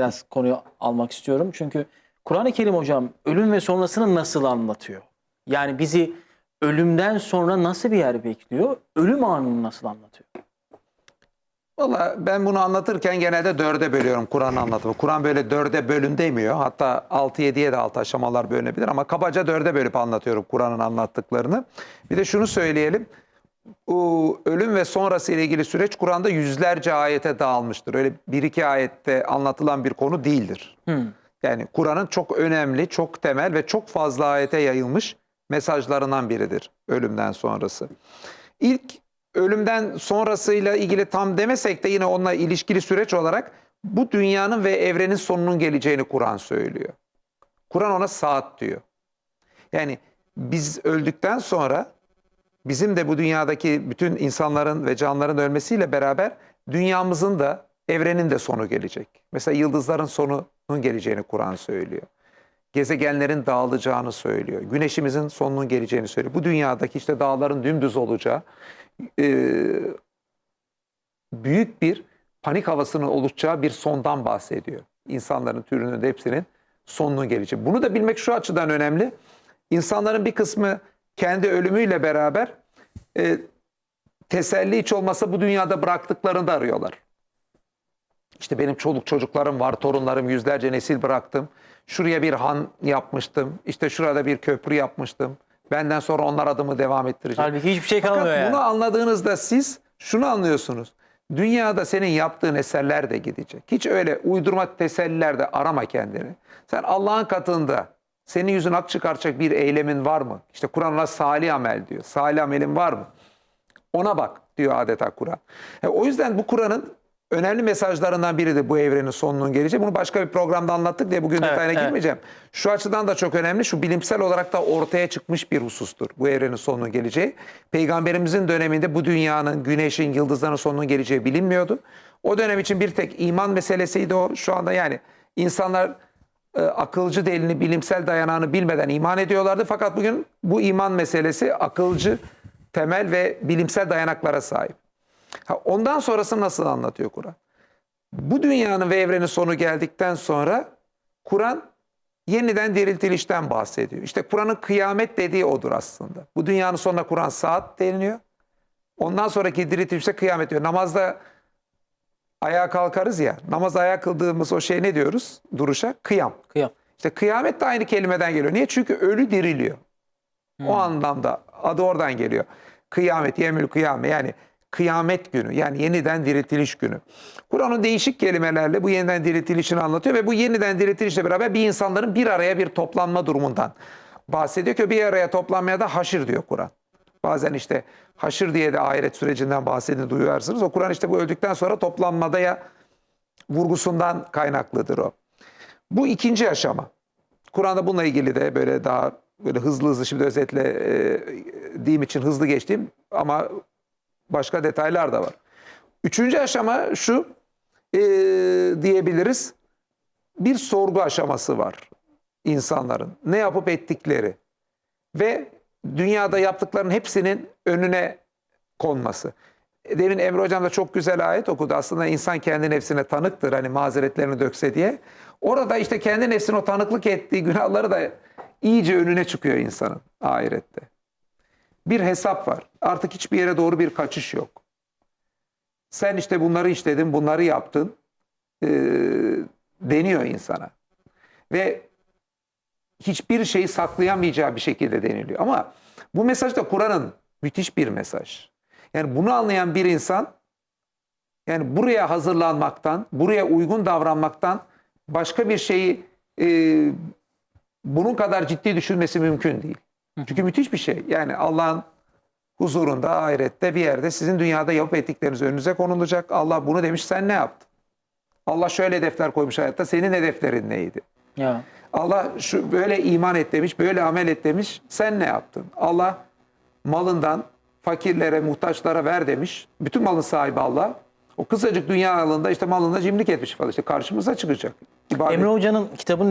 biraz konuyu almak istiyorum. Çünkü Kur'an-ı Kerim hocam ölüm ve sonrasını nasıl anlatıyor? Yani bizi ölümden sonra nasıl bir yer bekliyor? Ölüm anını nasıl anlatıyor? Valla ben bunu anlatırken genelde dörde bölüyorum Kur'an anlatımı. Kur'an böyle dörde bölün demiyor. Hatta 6-7'ye de alt aşamalar bölünebilir ama kabaca dörde bölüp anlatıyorum Kur'an'ın anlattıklarını. Bir de şunu söyleyelim. Ölüm ve sonrası ile ilgili süreç Kur'an'da yüzlerce ayete dağılmıştır. Öyle bir iki ayette anlatılan bir konu değildir. Hmm. Yani Kur'an'ın çok önemli, çok temel ve çok fazla ayete yayılmış mesajlarından biridir ölümden sonrası. İlk ölümden sonrasıyla ilgili tam demesek de yine onunla ilişkili süreç olarak bu dünyanın ve evrenin sonunun geleceğini Kur'an söylüyor. Kur'an ona saat diyor. Yani biz öldükten sonra bizim de bu dünyadaki bütün insanların ve canlıların ölmesiyle beraber dünyamızın da evrenin de sonu gelecek. Mesela yıldızların sonunun geleceğini Kur'an söylüyor. Gezegenlerin dağılacağını söylüyor. Güneşimizin sonunun geleceğini söylüyor. Bu dünyadaki işte dağların dümdüz olacağı, e, büyük bir panik havasının oluşacağı bir sondan bahsediyor. İnsanların türünün de hepsinin sonunun geleceği. Bunu da bilmek şu açıdan önemli. İnsanların bir kısmı kendi ölümüyle beraber e, teselli hiç olmasa bu dünyada bıraktıklarını da arıyorlar. İşte benim çoluk çocuklarım var, torunlarım yüzlerce nesil bıraktım. Şuraya bir han yapmıştım. İşte şurada bir köprü yapmıştım. Benden sonra onlar adımı devam ettirecek. Halbuki hiçbir şey Fakat kalmıyor yani. bunu anladığınızda siz şunu anlıyorsunuz. Dünyada senin yaptığın eserler de gidecek. Hiç öyle uydurma tesellilerde arama kendini. Sen Allah'ın katında senin yüzün ak çıkaracak bir eylemin var mı? İşte Kur'an ona salih amel diyor. Salih amelin var mı? Ona bak diyor adeta Kur'an. E, o yüzden bu Kur'an'ın önemli mesajlarından biri de bu evrenin sonunun geleceği. Bunu başka bir programda anlattık diye bugün Evet, detayına evet. girmeyeceğim. Şu açıdan da çok önemli. Şu bilimsel olarak da ortaya çıkmış bir husustur. Bu evrenin sonunun geleceği. Peygamberimizin döneminde bu dünyanın, güneşin, yıldızların sonunun geleceği bilinmiyordu. O dönem için bir tek iman meselesiydi o. Şu anda yani insanlar e, akılcı delini, bilimsel dayanağını bilmeden iman ediyorlardı. Fakat bugün bu iman meselesi akılcı, temel ve bilimsel dayanaklara sahip. Ha, ondan sonrası nasıl anlatıyor Kur'an? Bu dünyanın ve evrenin sonu geldikten sonra Kur'an yeniden diriltilişten bahsediyor. İşte Kur'an'ın kıyamet dediği odur aslında. Bu dünyanın sonuna Kur'an saat deniliyor. Ondan sonraki diriltilişte kıyamet diyor. Namazda ayağa kalkarız ya. Namaz ayağa kıldığımız o şey ne diyoruz? Duruşa kıyam. Kıyam. İşte kıyamet de aynı kelimeden geliyor. Niye? Çünkü ölü diriliyor. O anlamda adı oradan geliyor. Kıyamet, yemül kıyame yani kıyamet günü yani yeniden diriltiliş günü. Kur'an'ın değişik kelimelerle bu yeniden diriltilişini anlatıyor ve bu yeniden diriltilişle beraber bir insanların bir araya bir toplanma durumundan bahsediyor ki bir araya toplanmaya da haşir diyor Kur'an. Bazen işte haşır diye de ahiret sürecinden bahsedildiğini duyarsınız. O Kur'an işte bu öldükten sonra toplanmada ya vurgusundan kaynaklıdır o. Bu ikinci aşama. Kur'an'da bununla ilgili de böyle daha böyle hızlı hızlı şimdi özetle diyeyim için hızlı geçtiğim ama başka detaylar da var. Üçüncü aşama şu e, diyebiliriz. Bir sorgu aşaması var insanların. Ne yapıp ettikleri ve dünyada yaptıklarının hepsinin önüne konması. Demin Emre Hocam da çok güzel ayet okudu. Aslında insan kendi nefsine tanıktır hani mazeretlerini dökse diye. Orada işte kendi nefsine o tanıklık ettiği günahları da iyice önüne çıkıyor insanın ahirette. Bir hesap var. Artık hiçbir yere doğru bir kaçış yok. Sen işte bunları işledin, bunları yaptın ee, deniyor insana. Ve hiçbir şeyi saklayamayacağı bir şekilde deniliyor. Ama bu mesaj da Kur'an'ın müthiş bir mesaj. Yani bunu anlayan bir insan yani buraya hazırlanmaktan, buraya uygun davranmaktan başka bir şeyi e, bunun kadar ciddi düşünmesi mümkün değil. Çünkü müthiş bir şey. Yani Allah'ın huzurunda, ahirette bir yerde sizin dünyada yapıp ettikleriniz önünüze konulacak. Allah bunu demiş, sen ne yaptın? Allah şöyle hedefler koymuş hayatta, senin hedeflerin neydi? Ya. Allah şu böyle iman et demiş, böyle amel et demiş. Sen ne yaptın? Allah malından fakirlere, muhtaçlara ver demiş. Bütün malın sahibi Allah. O kısacık dünya alanında işte malında cimrik etmiş falan. İşte karşımıza çıkacak. İbadet Emre Hoca'nın kitabının